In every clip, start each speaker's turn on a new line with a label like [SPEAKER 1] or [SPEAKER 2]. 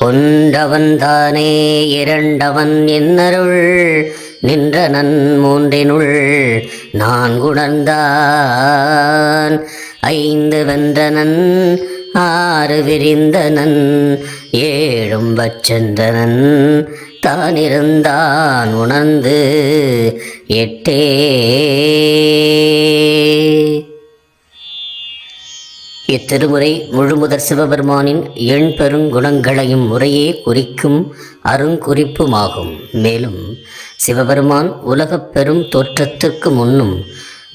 [SPEAKER 1] ஒன்றவன் தானே இரண்டவன் என்னருள் நின்றனன் மூன்றினுள் நான் குணர்ந்தான். ஐந்து வென்றனன் ஆறு விரிந்தனன் ஏழும் வச்சென்றனன். தானிருந்தான் உணர்ந்து எட்டே. இத்திருமுறை முழுமுதற் சிவபெருமானின் எண் பெருங்குணங்களையும் முறையே குறிக்கும் அருங்குறிப்புமாகும். மேலும் சிவபெருமான் உலகப் பெரும் தோற்றத்திற்கு முன்னும்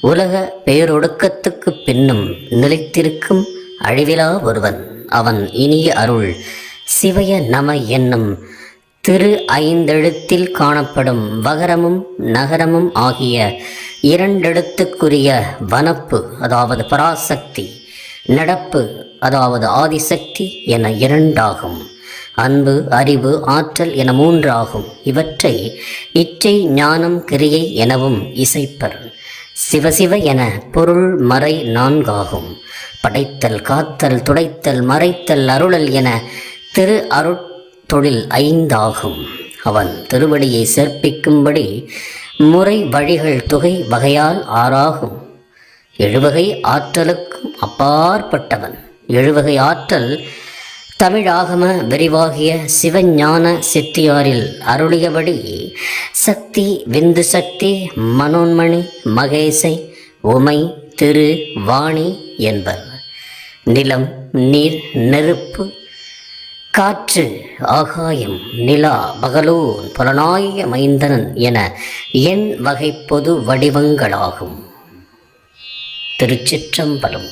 [SPEAKER 1] உலக பேரொடுக்கத்துக்கு பின்னும் நிலைத்திருக்கும் அழிவிலா ஒருவன். அவன் இனிய அருள் சிவய நம என்னும் திரு ஐந்தெழுத்தில் காணப்படும் வகரமும் நகரமும் ஆகிய இரண்டெழுத்துக்குரிய வனப்பு அதாவது பராசக்தி நடப்பு அதாவது ஆதிசக்தி என இரண்டாகும். அன்பு அறிவு ஆற்றல் என மூன்றாகும். இவற்றை இச்சை ஞானம் கிரியை எனவும் இசைப்பர். சிவசிவ என பொருள் மறை நான்காகும். படைத்தல் காத்தல் துடைத்தல் மறைத்தல் அருளல் என திரு அருட்தொழில் ஐந்தாகும். அவன் திருவடியை சேர்ப்பிக்கும்படி முறை வழிகள் தொகை வகையால் ஆறாகும். எழுவகை ஆற்றலுக்கும் அப்பாற்பட்டவன். எழுவகை ஆற்றல் தமிழாகம விரிவாகிய சிவஞான சித்தியாரில் அருளியபடி சக்தி விந்து சக்தி மனோன்மணி மகேசை உமை திரு வாணி என்பர். நிலம் நீர் நெருப்பு காற்று ஆகாயம் நிலா பகலூன் புலனாய மைந்தனன் என எண் வகை பொது வடிவங்களாகும். திருச்சிற்றம்பலம்.